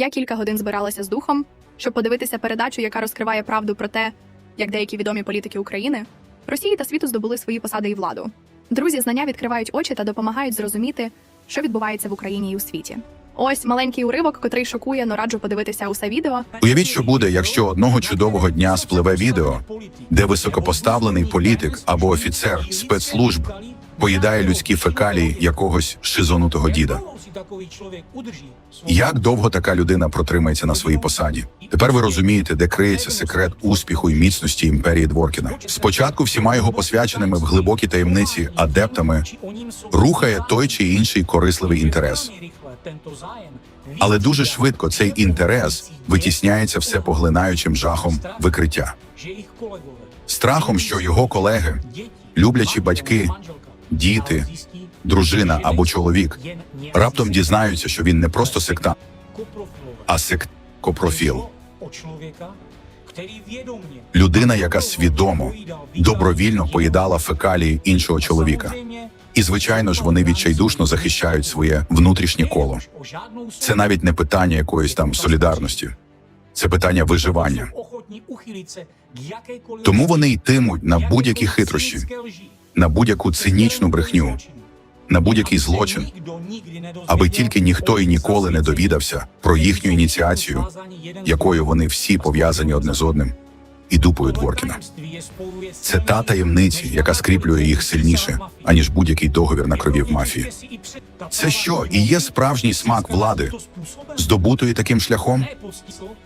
Я кілька годин збиралася з духом, щоб подивитися передачу, яка розкриває правду про те, як деякі відомі політики України, Росії та світу здобули свої посади і владу. Друзі, знання відкривають очі та допомагають зрозуміти, що відбувається в Україні і у світі. Ось маленький уривок, котрий шокує, но раджу подивитися усе відео. Уявіть, що буде, якщо одного чудового дня спливе відео, де високопоставлений політик або офіцер спецслужб поїдає людські фекалії якогось шизонутого діда. Як довго така людина протримається на своїй посаді? Тепер ви розумієте, де криється секрет успіху і міцності імперії Дворкіна. Спочатку всіма його посвяченими в глибокій таємниці адептами рухає той чи інший корисливий інтерес. Але дуже швидко цей інтерес витісняється всепоглинаючим жахом викриття, страхом, що його колеги, люблячі батьки, діти, дружина або чоловік раптом дізнаються, що він не просто сектант, а сект-копрофіл. Людина, яка свідомо, добровільно поїдала фекалії іншого чоловіка. І, звичайно ж, вони відчайдушно захищають своє внутрішнє коло. Це навіть не питання якоїсь там солідарності, це питання виживання. Тому вони йтимуть на будь-які хитрощі, на будь-яку цинічну брехню, на будь-який злочин, аби тільки ніхто і ніколи не довідався про їхню ініціацію, якою вони всі пов'язані одне з одним, і дупою Дворкіна. Це та таємниця, яка скріплює їх сильніше, аніж будь-який договір на крові в мафії. Це що і є справжній смак влади, здобутої таким шляхом?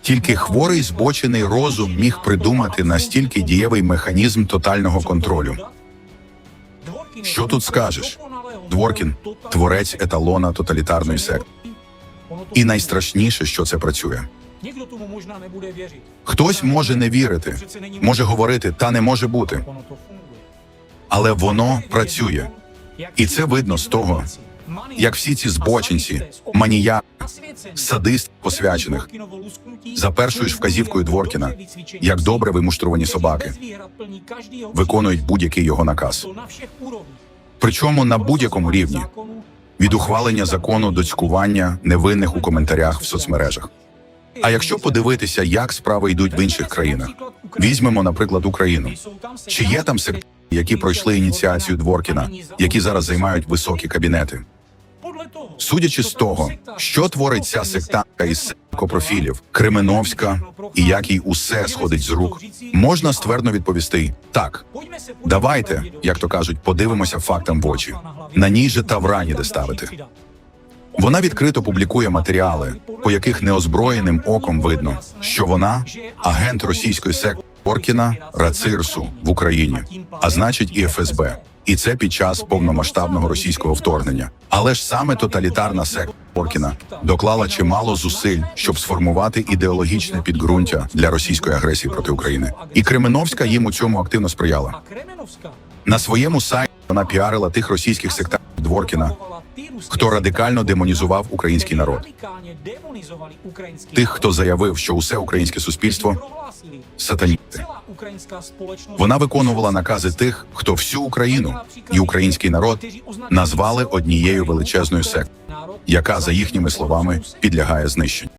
Тільки хворий збочений розум міг придумати настільки дієвий механізм тотального контролю. Що тут скажеш? Дворкін творець еталона тоталітарної секти. І найстрашніше, що це працює. Хтось може не вірити, може говорити, та не може бути, але воно працює. І це видно з того, як всі ці збочинці, манія, садист посвячених, за першою ж вказівкою Дворкіна, як добре вимуштровані собаки, виконують будь-який його наказ. Причому на будь-якому рівні від ухвалення закону до цькування невинних у коментарях в соцмережах. А якщо подивитися, як справи йдуть в інших країнах, візьмемо, наприклад, Україну. Чи є там секти, які пройшли ініціацію Дворкіна, які зараз займають високі кабінети? Судячи з того, що творить ця сектантка із копрофілів, Кременовська, і як їй усе сходить з рук, можна ствердно відповісти так. Давайте, як то кажуть, подивимося фактам в очі. На ній же тавра ніде ставити. Вона відкрито публікує матеріали, по яких неозброєним оком видно, що вона агент російської секти Оркіна Рацирсу в Україні, а значить і ФСБ. І це під час повномасштабного російського вторгнення. Але ж саме тоталітарна секта Оркіна доклала чимало зусиль, щоб сформувати ідеологічне підґрунтя для російської агресії проти України. І Кременовська їм у цьому активно сприяла. На своєму сайті вона піарила тих російських сектантів Дворкіна, хто радикально демонізував український народ. Тих, хто заявив, що усе українське суспільство сатаністи. Вона виконувала накази тих, хто всю Україну і український народ назвали однією величезною сектою, яка, за їхніми словами, підлягає знищенню.